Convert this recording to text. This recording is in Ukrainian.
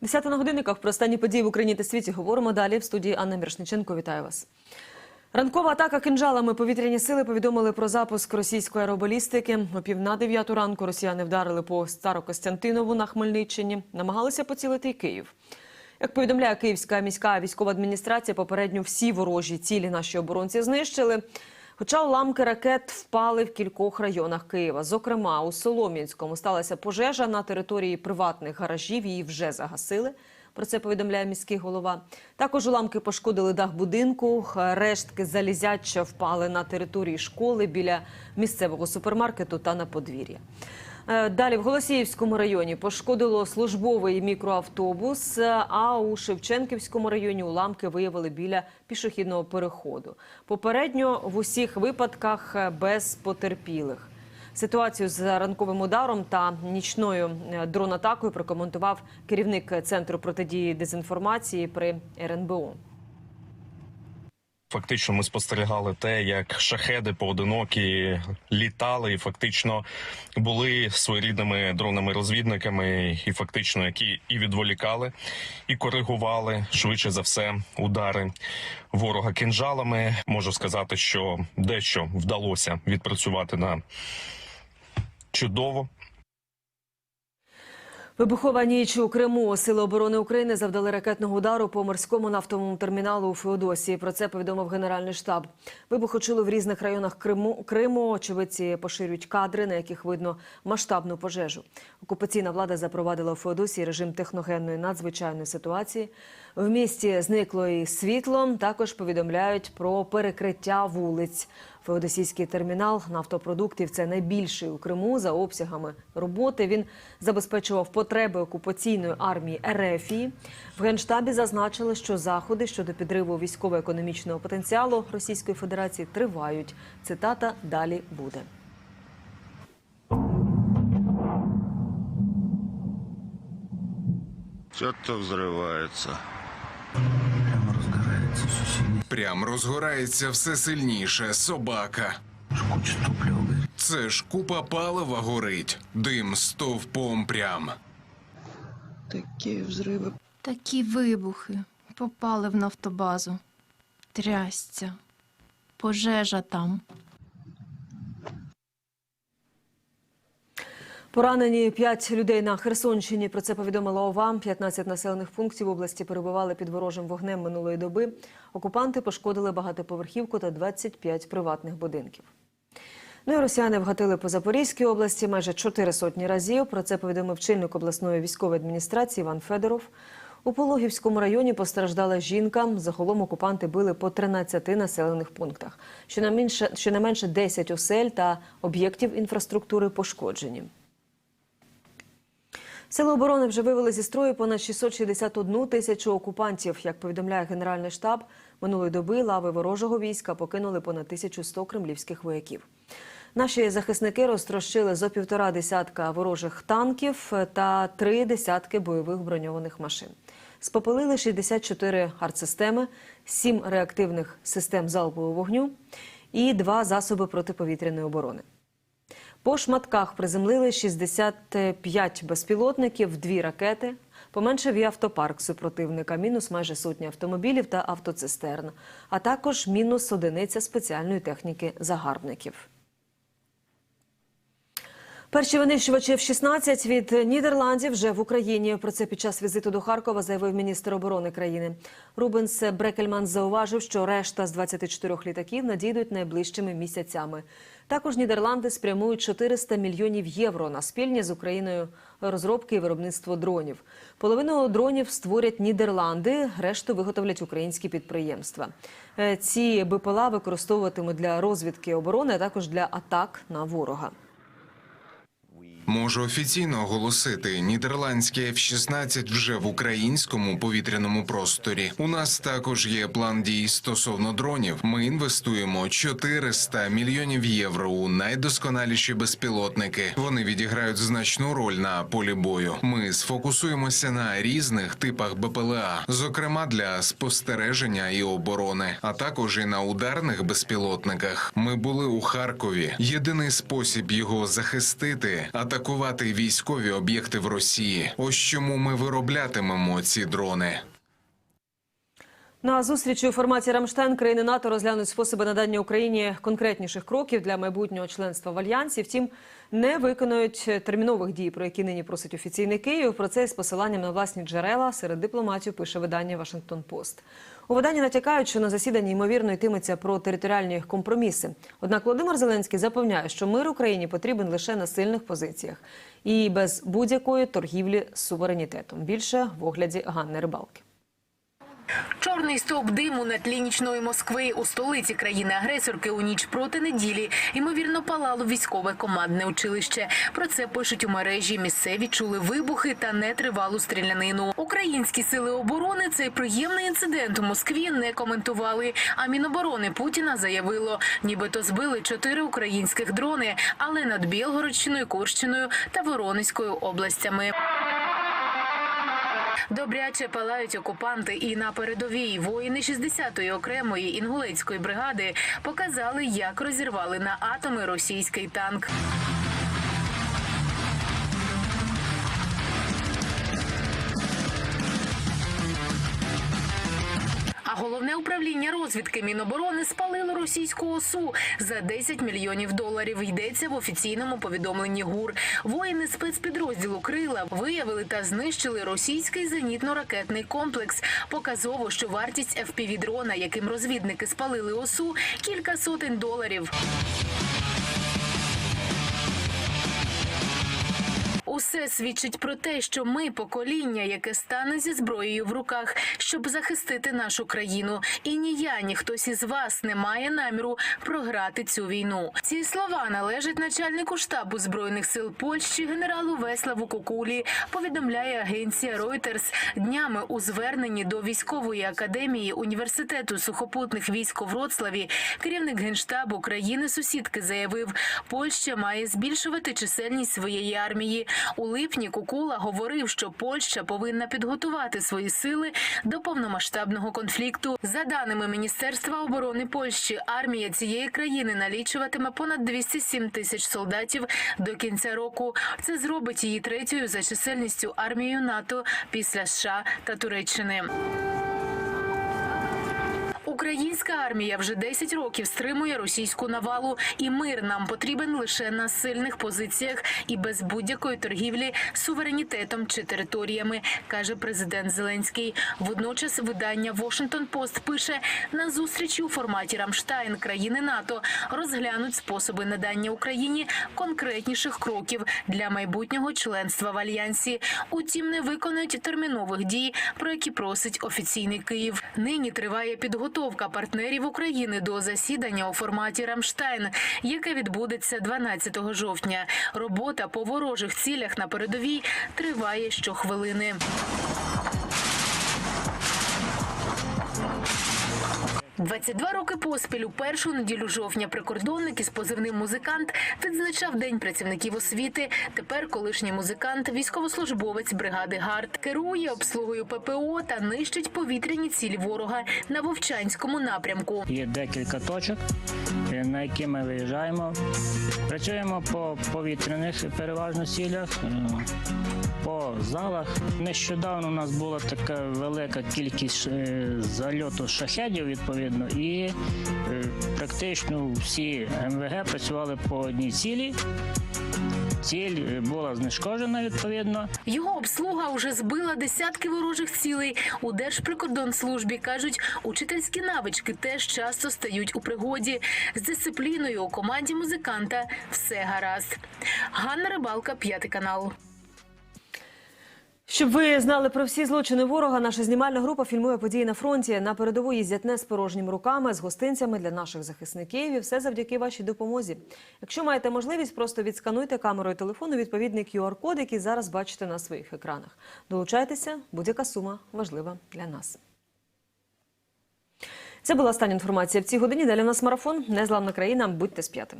Десята на годинниках про останні події в Україні та світі говоримо далі. В студії Анна Мірошниченко. Вітаю вас. Ранкова атака кинжалами повітряні сили повідомили про запуск російської аеробалістики. О пів на дев'яту ранку росіяни вдарили по Старокостянтинову на Хмельниччині. Намагалися поцілити й Київ. Як повідомляє Київська міська військова адміністрація, попередньо всі ворожі цілі наші оборонці знищили. Хоча уламки ракет впали в кількох районах Києва. Зокрема, у Солом'янському сталася пожежа на території приватних гаражів. Її вже загасили. Про це повідомляє міський голова. Також уламки пошкодили дах будинку. Рештки залізяча впали на території школи біля місцевого супермаркету та на подвір'я. Е, Далі в Голосіївському районі пошкодило службовий мікроавтобус, е, а у Шевченківському районі уламки виявили біля пішохідного переходу. Попередньо в усіх випадках е, без потерпілих. Ситуацію з ранковим ударом та нічною дрон-атакою прокоментував керівник центру протидії дезінформації при РНБО. Фактично, ми спостерігали те, як шахеди поодинокі літали, і фактично були своєрідними дронами-розвідниками, і фактично які і відволікали, і коригували швидше за все удари ворога кінжалами. Можу сказати, що дещо вдалося відпрацювати на чудово. Вибухова ніч у Криму. Сили оборони України завдали ракетного удару по морському нафтовому терміналу у Феодосії. Про це повідомив Генеральний штаб. Вибухи чули в різних районах Криму. Криму. Очевидці поширюють кадри, на яких видно масштабну пожежу. Окупаційна влада запровадила у Феодосії режим техногенної надзвичайної ситуації. В місті зникло і світло. Також повідомляють про перекриття вулиць. Феодосійський термінал нафтопродуктів це найбільший у Криму за обсягами роботи. Він забезпечував потреби окупаційної армії Ерефії. В генштабі зазначили, що заходи щодо підриву військово-економічного потенціалу Російської Федерації тривають. Цитата далі буде. Что-то взрывается. Прямо розгорається все сильніше. Прям розгорається все сильніше. Собака. Топлива горить. Це ж купа палива горить. Дим стовпом прям. Такі взриви. Такі вибухи попали в нафтобазу. Трясця. Пожежа там. Поранені п'ять людей на Херсонщині. Про це повідомила ОВА. 15 населених пунктів області перебували під ворожим вогнем минулої доби. Окупанти пошкодили багатоповерхівку та 25 приватних будинків. Ну і росіяни вгатили по Запорізькій області майже чотири сотні разів. Про це повідомив чільник обласної військової адміністрації Іван Федоров. У Пологівському районі постраждала жінка. Загалом окупанти били по 13 населених пунктах. Щонайменше, щонайменше 10 осель та об'єктів інфраструктури пошкоджені. Сили оборони вже вивели зі строю понад 661 тисячу окупантів. Як повідомляє Генеральний штаб, минулої доби лави ворожого війська покинули понад 1100 кремлівських вояків. Наші захисники розтрощили зо півтора десятка ворожих танків та три десятки бойових броньованих машин. Спопилили 64 артсистеми, 7 реактивних систем залпового вогню і два засоби протиповітряної оборони. По шматках приземлили 65 безпілотників, дві ракети. Поменшив і автопарк супротивника, мінус майже сотні автомобілів та автоцистерн, а також мінус одиниця спеціальної техніки загарбників. Перші винищувачі F-16 від Нідерландів вже в Україні. Про це під час візиту до Харкова заявив міністр оборони країни. Рубенс Брекельман зауважив, що решта з 24 літаків надійдуть найближчими місяцями. Також Нідерланди спрямують 400 мільйонів євро на спільні з Україною розробки і виробництво дронів. Половину дронів створять Нідерланди, решту виготовлять українські підприємства. Е, Ці БПЛА використовуватимуть для розвідки оборони, а також для атак на ворога. Можу офіційно оголосити, нідерландські F-16 вже в українському повітряному просторі. У нас також є план дій стосовно дронів. Ми інвестуємо 400 мільйонів євро у найдосконаліші безпілотники. Вони відіграють значну роль на полі бою. Ми сфокусуємося на різних типах БПЛА, зокрема для спостереження і оборони, а також і на ударних безпілотниках. Ми були у Харкові. Єдиний спосіб його захистити, а атакувати військові об'єкти в Росії. Ось чому ми вироблятимемо ці дрони. На зустрічі у форматі Рамштайн країни НАТО розглянуть способи надання Україні конкретніших кроків для майбутнього членства в альянсі. Втім, не виконують термінових дій, про які нині просить офіційний Київ. Про це з посиланням на власні джерела серед дипломатів пише видання Вашингтон Пост. У виданні натякають, що на засіданні ймовірно йтиметься про територіальні компроміси. Однак Володимир Зеленський запевняє, що мир Україні потрібен лише на сильних позиціях і без будь-якої торгівлі з суверенітетом. Більше в огляді Ганни Рибалки. Чорний стовп диму на тлі нічної Москви у столиці країни-агресорки у ніч проти неділі ймовірно палало військове командне училище. Про це пишуть у мережі. Місцеві чули вибухи та нетривалу стрілянину. Українські сили оборони цей приємний інцидент у Москві не коментували. А Міноборони Путіна заявило, нібито збили чотири українських дрони, але над Білгородщиною, Курщиною та Воронезькою областями. Добряче палають окупанти і на передовій воїни 60-ї окремої інгулецької бригади показали, як розірвали на атоми російський танк. Головне управління розвідки Міноборони спалило російську осу за 10 мільйонів доларів. Йдеться в офіційному повідомленні ГУР. Воїни спецпідрозділу Крила виявили та знищили російський зенітно-ракетний комплекс. Показово, що вартість fpv дрона, яким розвідники спалили осу, кілька сотень доларів. Усе свідчить про те, що ми покоління, яке стане зі зброєю в руках, щоб захистити нашу країну. І ні я, ні хтось із вас не має наміру програти цю війну. Ці слова належать начальнику штабу збройних сил Польщі генералу Веславу Кукулі. Повідомляє агенція Reuters днями у зверненні до військової академії університету сухопутних військ у Вроцлаві. Керівник генштабу країни сусідки заявив, Польща має збільшувати чисельність своєї армії. У липні Кукула говорив, що Польща повинна підготувати свої сили до повномасштабного конфлікту. За даними Міністерства оборони Польщі, армія цієї країни налічуватиме понад 207 тисяч солдатів до кінця року. Це зробить її третьою за чисельністю армією НАТО після США та Туреччини. Українська армія вже 10 років стримує російську навалу, і мир нам потрібен лише на сильних позиціях і без будь-якої торгівлі суверенітетом чи територіями, каже президент Зеленський. Водночас видання Washington Post пише на зустрічі у форматі Рамштайн країни НАТО розглянуть способи надання Україні конкретніших кроків для майбутнього членства в альянсі. Утім, не виконують термінових дій, про які просить офіційний Київ. Нині триває підготовка партнерів України до засідання у форматі Рамштайн, яке відбудеться 12 жовтня. Робота по ворожих цілях на передовій триває щохвилини. «22 роки поспіль у першу неділю жовтня прикордонник із позивним музикант відзначав День працівників освіти. Тепер колишній музикант, військовослужбовець бригади ГАРД, керує обслугою ППО та нищить повітряні цілі ворога на Вовчанському напрямку. Є декілька точок, е, на які ми виїжджаємо. Працюємо по повітряних переважно цілях, е, по залах. Нещодавно у нас була така велика кількість е, зальоту шахедів, відповідно, і е, практично всі МВГ працювали по одній цілі. Ціль е, була знешкоджена відповідно. Його обслуга вже збила десятки ворожих цілей. У Держприкордонслужбі кажуть, учительські навички теж часто стають у пригоді. З дисципліною у команді музиканта все гаразд. Ганна Рибалка, п'ятий канал. Щоб ви знали про всі злочини ворога, наша знімальна група фільмує події на фронті. На передову їздять не з порожніми руками, з гостинцями для наших захисників. І все завдяки вашій допомозі. Якщо маєте можливість, просто відскануйте камерою телефону відповідний QR-код, який зараз бачите на своїх екранах. Долучайтеся, будь-яка сума важлива для нас. Це була остання інформація в цій годині. Далі у нас марафон. Незламна країна. Будьте з п'ятим.